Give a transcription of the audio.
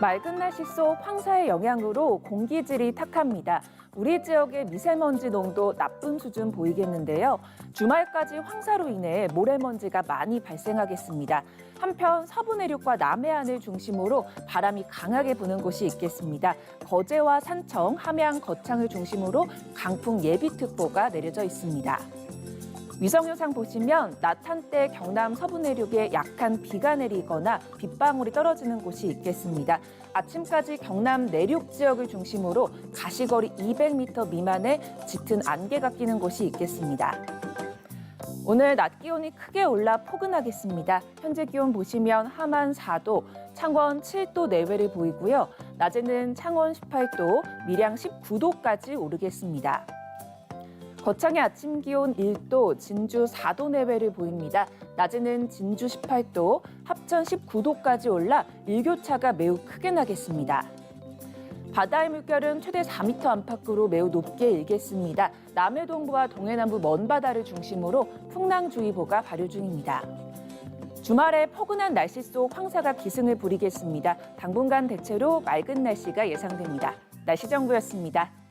맑은 날씨 속 황사의 영향으로 공기질이 탁합니다. 우리 지역의 미세먼지 농도 나쁨 수준 보이겠는데요. 주말까지 황사로 인해 모래먼지가 많이 발생하겠습니다. 한편 서부 내륙과 남해안을 중심으로 바람이 강하게 부는 곳이 있겠습니다. 거제와 산청, 함양, 거창을 중심으로 강풍 예비특보가 내려져 있습니다. 위성 영상 보시면 낮 한때 경남 서부 내륙에 약한 비가 내리거나 빗방울이 떨어지는 곳이 있겠습니다. 아침까지 경남 내륙 지역을 중심으로 가시거리 200m 미만의 짙은 안개가 끼는 곳이 있겠습니다. 오늘 낮 기온이 크게 올라 포근하겠습니다. 현재 기온 보시면 함안 4도, 창원 7도 내외를 보이고요. 낮에는 창원 18도, 밀양 19도까지 오르겠습니다. 거창의 아침 기온 1도, 진주 4도 내외를 보입니다. 낮에는 진주 18도, 합천 19도까지 올라 일교차가 매우 크게 나겠습니다. 바다의 물결은 최대 4m 안팎으로 매우 높게 일겠습니다. 남해동부와 동해남부 먼바다를 중심으로 풍랑주의보가 발효 중입니다. 주말에 포근한 날씨 속 황사가 기승을 부리겠습니다. 당분간 대체로 맑은 날씨가 예상됩니다. 날씨 정보였습니다.